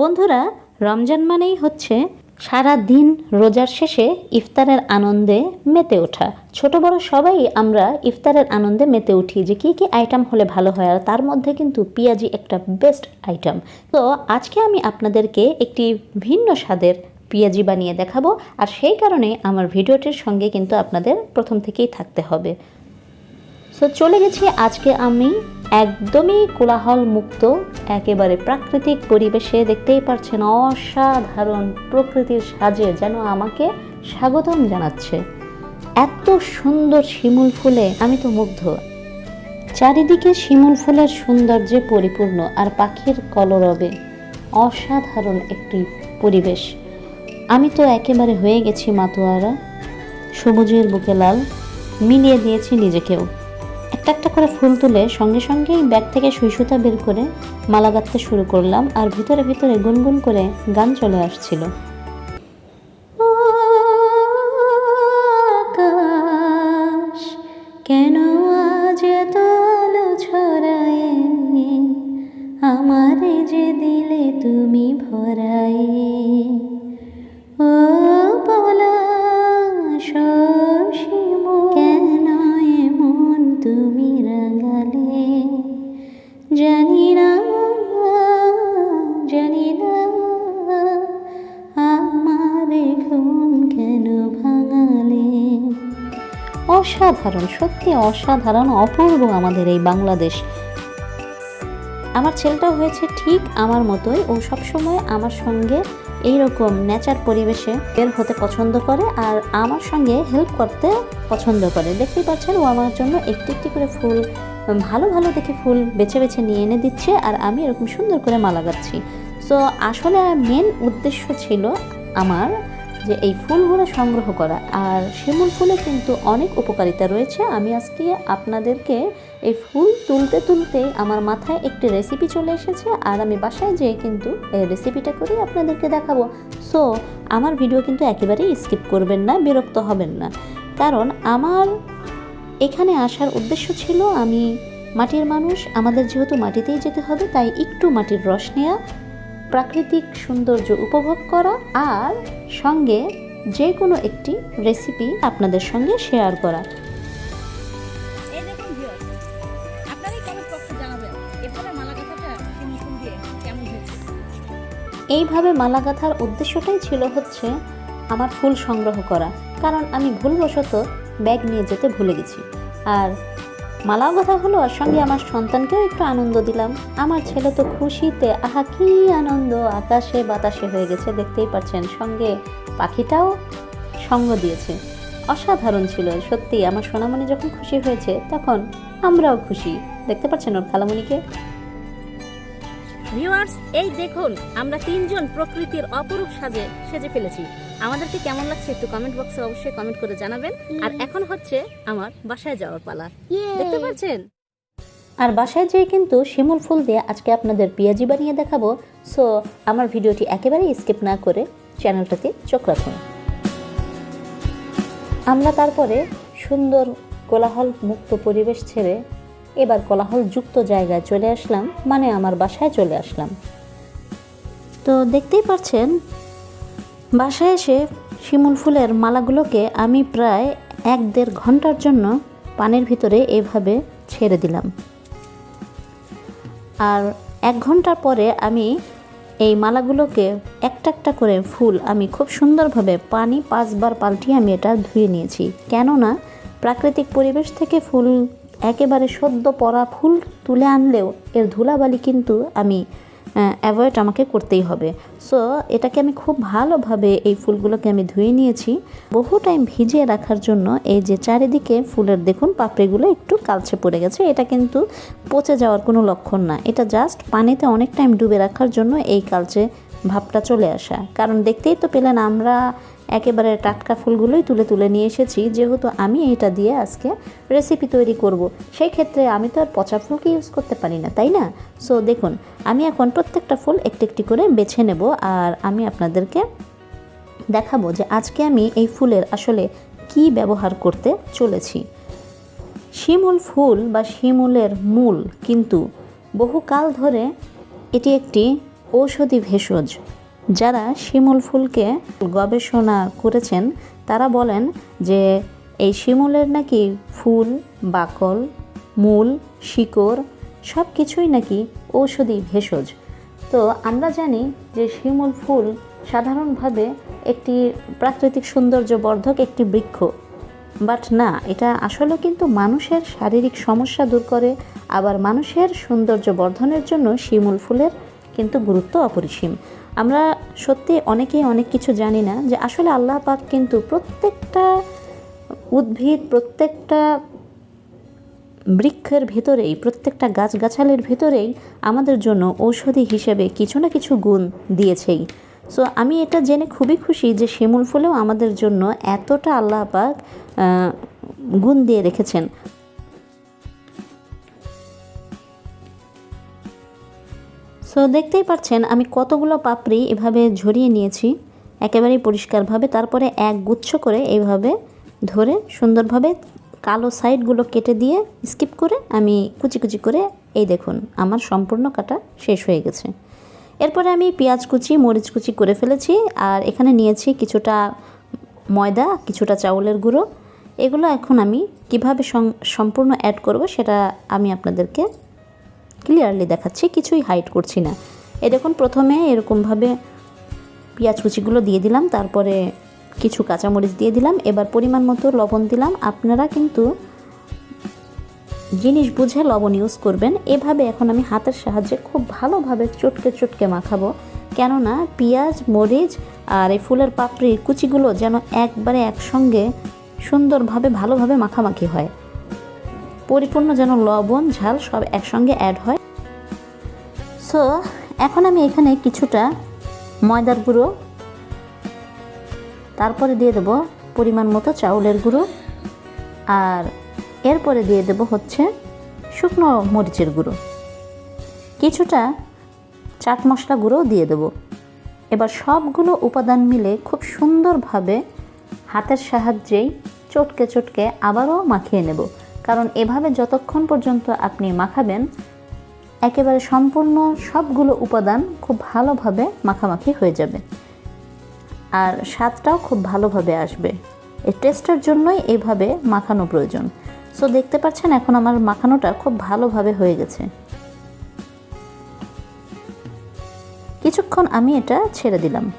বন্ধুরা, রমজান মানেই হচ্ছে সারা দিন রোজার শেষে ইফতারের আনন্দে মেতে ওঠা। ছোট বড় সবাই আমরা ইফতারের আনন্দে মেতে উঠি যে কী কী আইটেম হলে ভালো হয় আর তার মধ্যে কিন্তু পেঁয়াজি একটা বেস্ট আইটেম তো আজকে আমি আপনাদেরকে একটি ভিন্ন স্বাদের পেঁয়াজি বানিয়ে দেখাবো আর সেই কারণে আমার ভিডিওটির সঙ্গে কিন্তু আপনাদের প্রথম থেকেই থাকতে হবে। সো চলে গেছি আজকে আমি একদমই কোলাহল মুক্ত একেবারে প্রাকৃতিক পরিবেশে দেখতেই পারছেন অসাধারণ প্রকৃতির সাজে যেন আমাকে স্বাগতম জানাচ্ছে। এত সুন্দর শিমুল ফুলে আমি তো মুগ্ধ। চারিদিকে শিমুল ফুলের সৌন্দর্যে পরিপূর্ণ আর পাখির কলরবে অসাধারণ একটি পরিবেশ। আমি তো একেবারে হয়ে গেছি মাতোয়ারা, সবুজের বুকে লাল, মিলিয়ে দিয়েছি নিজেকেও। একটা করে ফুল তুলে সঙ্গে সঙ্গেই ব্যাগ থেকে সুইসুতা বের করে মালা গাঁথতে শুরু করলাম আর ভিতরে ভিতরে গুনগুন করে গান চলে আসছিল। অসাধারণ, সত্যি অসাধারণ, অপূর্ব আমাদের এই বাংলাদেশ। আমার ছেলেটাও হয়েছে ঠিক আমার মতোই, ও সবসময় আমার সঙ্গে এই রকম নেচার পরিবেশে বের হতে পছন্দ করে আর আমার সঙ্গে হেল্প করতে পছন্দ করে। দেখতেই পাচ্ছেন, ও আমার জন্য একটি একটি করে ফুল, ভালো ভালো দেখে ফুল বেছে বেছে নিয়ে এনে দিচ্ছে আর আমি এরকম সুন্দর করে মালা গাচ্ছি। সো আসলে মেন উদ্দেশ্য ছিল আমার যে এই ফুলগুলো সংগ্রহ করা। আর শিমুল ফুলে কিন্তু অনেক উপকারিতা রয়েছে। আমি আজকে আপনাদেরকে এই ফুল তুলতে তুলতে আমার মাথায় একটি রেসিপি চলে এসেছে আর আমি বাসায় যেয়ে কিন্তু এই রেসিপিটা করে আপনাদেরকে দেখাবো। সো আমার ভিডিও কিন্তু একেবারেই স্কিপ করবেন না, বিরক্ত হবেন না। কারণ আমার এখানে আসার উদ্দেশ্য ছিল আমি মাটির মানুষ, আমাদের যেহেতু মাটিতেই যেতে হবে, তাই একটু মাটির রস নেওয়া প্রাকৃতিক সৌন্দর্য উপভোগ করা আর সঙ্গে যে কোনো একটি রেসিপি আপনাদের সঙ্গে শেয়ার করা। এইভাবে মালা গাঁথার উদ্দেশ্যটাই ছিল হচ্ছে আমার ফুল সংগ্রহ করা। কারণ আমি ভুলবশত ব্যাগ নিয়ে যেতে ভুলে গেছি। আর মালা কথা হলো সঙ্গে আমার সন্তানকেও একটু আনন্দ দিলাম। আমার ছেলে তো খুশিতে, আহা, কি আনন্দ! আকাশে বাতাসে হয়ে গেছে, দেখতেই পাচ্ছেন, সঙ্গে পাখিটাও সঙ্গ দিয়েছে। অসাধারণ ছিল, সত্যি, আমার সোনামণি যখন খুশি হয়েছে, তখন আমরাও খুশি। দেখতে পাচ্ছেন ওর খালামণিকে? ভিউয়ার্স এই দেখুন, আমরা তিনজন প্রকৃতির অপরূপ সাজে, সেজে ফেলেছি। আমাদেরকে কেমন লাগছে একটু কমেন্ট বক্সে অবশ্যই কমেন্ট করে জানাবেন। আর এখন হচ্ছে আমার বাসায় যাওয়ার পালা। দেখতে পাচ্ছেন? আর বাসায় যেয়ে কিন্তু শিমুল ফুল দিয়ে আজকে আপনাদের পেঁয়াজি বানিয়ে দেখাবো। সো আমার ভিডিওটি একেবারেই স্কিপ না করে চ্যানেলটাতে চোখ রাখুন। আমরা তারপরে সুন্দর কোলাহল মুক্ত পরিবেশ ছেড়ে এবার কোলাহল যুক্ত জায়গায় চলে আসলাম। মানে আমার বাসায় চলে আসলাম। তো দেখতেই পাচ্ছেন বাসায় এসে শিমুল ফুলের মালাগুলোকে আমি প্রায় এক দেড় ঘণ্টার জন্য পানির ভিতরে এভাবে ছেড়ে দিলাম। আর এক ঘণ্টা পরে আমি এই মালাগুলোকে একটা একটা করে ফুল আমি খুব সুন্দরভাবে পানি পাঁচবার পাল্টিয়ে আমি এটা ধুয়ে নিয়েছি। কেননা প্রাকৃতিক পরিবেশ থেকে ফুল একেবারে সদ্য পরা ফুল তুলে আনলেও এর ধুলাবালি কিন্তু আমি অ্যাভয়েড আমাকে করতেই হবে। সো এটাকে আমি খুব ভালোভাবে এই ফুলগুলোকে আমি ধুয়ে নিয়েছি। বহু টাইম ভিজিয়ে রাখার জন্য এই যে চারিদিকে ফুলের দেখুন পাপড়িগুলো একটু কালচে পড়ে গেছে। এটা কিন্তু পচে যাওয়ার কোনো লক্ষণ না। এটা জাস্ট পানিতে অনেক টাইম ডুবে রাখার জন্য এই কালচে ভাবটা চলে আসা। কারণ দেখতেই তো পেলেন আমরা একেবারে টাটকা ফুলগুলোই তুলে তুলে নিয়ে এসেছি। যেহেতু আমি এটা দিয়ে আজকে রেসিপি তৈরি করব। সেই ক্ষেত্রে আমি তো আর পচা ফুলকে ইউজ করতে পারি না, তাই না? সো দেখুন, আমি এখন প্রত্যেকটা ফুল একটি একটি করে বেছে নেব আর আমি আপনাদেরকে দেখাবো যে আজকে আমি এই ফুলের আসলে কি ব্যবহার করতে চলেছি। শিমুল ফুল বা শিমুলের মূল কিন্তু বহুকাল ধরে এটি একটি ঔষধি ভেষজ, যারা শিমুল ফুলকে গবেষণা করেছেন, তারা বলেন যে এই শিমুলের নাকি ফুল, বাকল, মূল, শিকড় সব কিছুই নাকি ঔষধি ভেষজ। তো আমরা জানি যে শিমুল ফুল সাধারণভাবে একটি প্রাকৃতিক সৌন্দর্য বর্ধক একটি বৃক্ষ। বাট না, এটা আসলে কিন্তু মানুষের শারীরিক সমস্যা দূর করে, আবার মানুষের সৌন্দর্য বর্ধনের জন্য শিমুল ফুলের কিন্তু গুরুত্ব অপরিসীম। আমরা সত্যি অনেকেই অনেক কিছু জানি না যে আসলে আল্লাহ পাক কিন্তু প্রত্যেকটা উদ্ভিদ, প্রত্যেকটা বৃক্ষের ভেতরেই, প্রত্যেকটা গাছগাছালির ভেতরেই আমাদের জন্য ঔষধি হিসেবে কিছু না কিছু গুণ দিয়েছেই। সো আমি এটা জেনে খুবই খুশি যে শিমুল ফুলেও আমাদের জন্য এতটা আল্লাহ পাক গুণ দিয়ে রেখেছেন। সো দেখতেই পাচ্ছেন, আমি কতগুলো পাপড়ি এভাবে ঝরিয়ে নিয়েছি। একেবারেই পরিষ্কারভাবে, তারপরে এক গুচ্ছ করে এইভাবে ধরে সুন্দরভাবে কালো সাইডগুলো কেটে দিয়ে স্কিপ করে আমি কুচি কুচি করে, এই দেখুন, আমার সম্পূর্ণ কাটা শেষ হয়ে গেছে। এরপরে আমি পেঁয়াজ কুচি, মরিচ কুচি করে ফেলেছি, আর এখানে নিয়েছি কিছুটা ময়দা, কিছুটা চাউলের গুঁড়ো। এগুলো এখন আমি কীভাবে সম্পূর্ণ অ্যাড করব, সেটা আমি আপনাদেরকে ক্লিয়ারলি দেখাচ্ছি, কিছুই হাইড করছি না। এই দেখুন, প্রথমে এরকমভাবে পেঁয়াজ কুচিগুলো দিয়ে দিলাম, তারপরে কিছু কাঁচামরিচ দিয়ে দিলাম, এবার পরিমাণ মতো লবণ দিলাম। আপনারা কিন্তু জিনিস বুঝে লবণ ইউজ করবেন। এভাবে এখন আমি হাতের সাহায্যে খুব ভালোভাবে চটকে চটকে মাখাবো। কেননা পেঁয়াজ, মরিচ আর এই ফুলের পাপড়ির কুচিগুলো যেন একবারে একসঙ্গে সুন্দরভাবে, ভালোভাবে মাখামাখি হয়। পরিপূর্ণ যেন লবণ, ঝাল সব একসঙ্গে অ্যাড হয়। সো এখন আমি এখানে কিছুটা ময়দার গুঁড়ো, তারপরে দিয়ে দেব পরিমাণ মতো চাউলের গুঁড়ো, আর এরপরে দিয়ে দেব হচ্ছে শুকনো মরিচের গুঁড়ো। কিছুটা চাট মশলা গুঁড়ো দিয়ে দেব। এবার সবগুলো উপাদান মিলে খুব সুন্দরভাবে হাতের সাহায্যেই চটকে চটকে আবারও মাখিয়ে নেব। কারণ এভাবে যতক্ষণ পর্যন্ত আপনি মাখাবেন, একেবারে সম্পূর্ণ সবগুলো উপাদান খুব ভালোভাবে মাখামাখি হয়ে যাবে। আর স্বাদটাও খুব ভালোভাবে আসবে। এই টেস্টের জন্যই এভাবে মাখানো প্রয়োজন। সো, দেখতে পাচ্ছেন এখন আমার মাখানোটা খুব ভালোভাবে হয়ে গেছে। কিছুক্ষণ আমি এটা ছেড়ে দিলাম।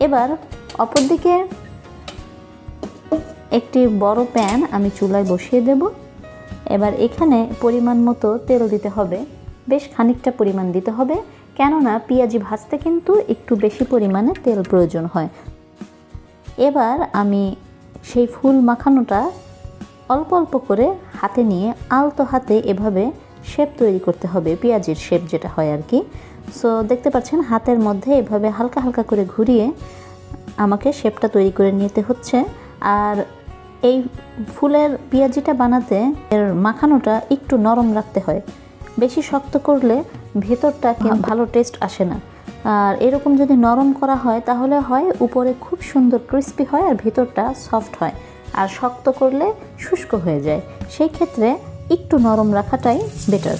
এবার অপরদিকে একটি বড় প্যান আমি চুলায় বসিয়ে দেব। এবার এখানে পরিমাণ মতো তেল দিতে হবে। বেশ খানিকটা পরিমাণ দিতে হবে, কেননা পেঁয়াজি ভাজতে কিন্তু একটু বেশি পরিমাণে তেল প্রয়োজন হয়। এবার আমি সেই ফুল মাখানোটা অল্প অল্প করে হাতে নিয়ে আলতো হাতে এভাবে শেপ তৈরি করতে হবে, পেঁয়াজির শেপ যেটা হয় আর কি। সো দেখতে পাচ্ছেন হাতের মধ্যে এভাবে হালকা হালকা করে ঘুরিয়ে আমাকে শেপটা তৈরি করে নিতে হচ্ছে। আর এই ফুলের পেঁয়াজিটা বানাতে এর মাখানোটা একটু নরম রাখতে হয়। বেশি শক্ত করলে ভেতরটা কি- ভালো টেস্ট আসে না। আর এরকম যদি নরম করা হয় তাহলে হয় উপরে খুব সুন্দর ক্রিস্পি হয় আর ভেতরটা সফট হয়। আর শক্ত করলে শুষ্ক হয়ে যায়। সেই ক্ষেত্রে একটু নরম রাখাটাই বেটার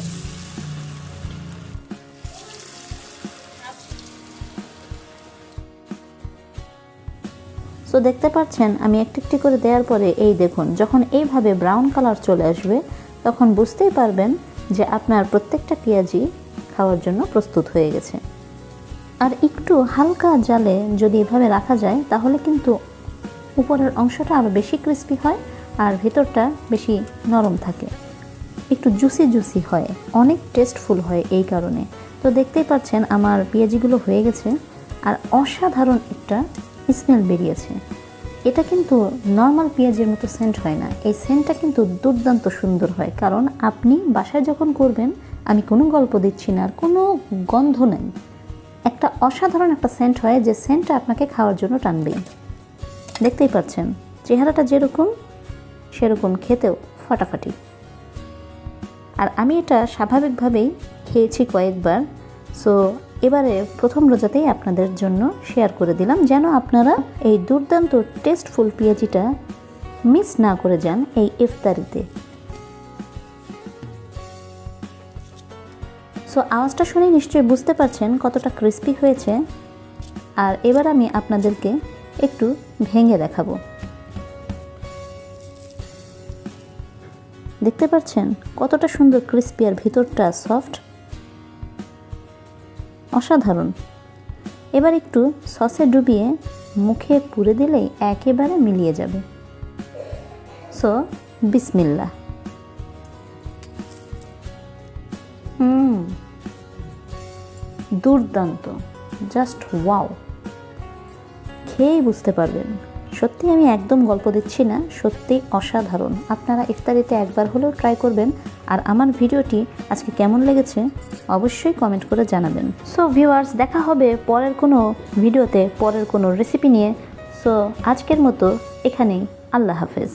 সো দেখতে পাচ্ছেন, আমি একটি একটি করে দেওয়ার পরে এই দেখুন, যখন এইভাবে ব্রাউন কালার চলে আসবে, তখন বুঝতেই পারবেন যে আপনার প্রত্যেকটা পেঁয়াজি খাওয়ার জন্য প্রস্তুত হয়ে গেছে। আর একটু হালকা জালে যদি এভাবে রাখা যায়, তাহলে কিন্তু উপরের অংশটা আরও বেশি ক্রিস্পি হয় আর ভেতরটা বেশি নরম থাকে। একটু জুসি জুসি হয়, অনেক টেস্টফুল হয় এই কারণে। তো দেখতেই পাচ্ছেন, আমার পেঁয়াজিগুলো হয়ে গেছে। আর অসাধারণ একটা স্মেল বেরিয়েছে। এটা কিন্তু নর্মাল পেঁয়াজের মতো সেন্ট হয় না। এই সেন্টটা কিন্তু দুর্দান্ত সুন্দর হয়। কারণ আপনি বাসায় যখন করবেন, আমি কোনো গল্প দিচ্ছি না আর কোনো গন্ধ নেই। একটা অসাধারণ একটা সেন্ট হয় যে সেন্টটা আপনাকে খাওয়ার জন্য টানবে দেখতেই পাচ্ছেন, চেহারাটা যেরকম, সেরকম খেতেও ফাটাফাটি। আর আমি এটা স্বাভাবিকভাবেই খেয়েছি কয়েকবার। সো এবারে প্রথম রোজাতেই আপনাদের জন্য শেয়ার করে দিলাম যেন আপনারা এই দুর্দান্ত টেস্টফুল পেঁয়াজিটা মিস না করে যান এই ইফতারিতে। সো আওয়াজটা শুনে নিশ্চয়ই বুঝতে পারছেন কতটা ক্রিস্পি হয়েছে। আর এবার আমি আপনাদেরকে একটু ভেঙে দেখাবো। দেখতে পাচ্ছেন কতটা সুন্দর ক্রিস্পি আর ভিতরটা সফট অসাধারণ। এবার একটু সসে ডুবিয়ে মুখে পুরে দিলেই একেবারে মিলিয়ে যাবে। সো বিসমিল্লা হুম, দুর্দান্ত। Just wow. খেয়েই বুঝতে পারবেন। সত্যি আমি একদম গল্প দিচ্ছি না, সত্যি অসাধারণ। আপনারা ইফতারিতে একবার হলেও ট্রাই করবেন। আর আমার ভিডিওটি আজকে কেমন লেগেছে অবশ্যই কমেন্ট করে জানাবেন। সো ভিউয়ার্স দেখা হবে পরের কোনো ভিডিওতে, পরের কোনো রেসিপি নিয়ে। সো আজকের মতো এখানেই। আল্লাহ হাফেজ।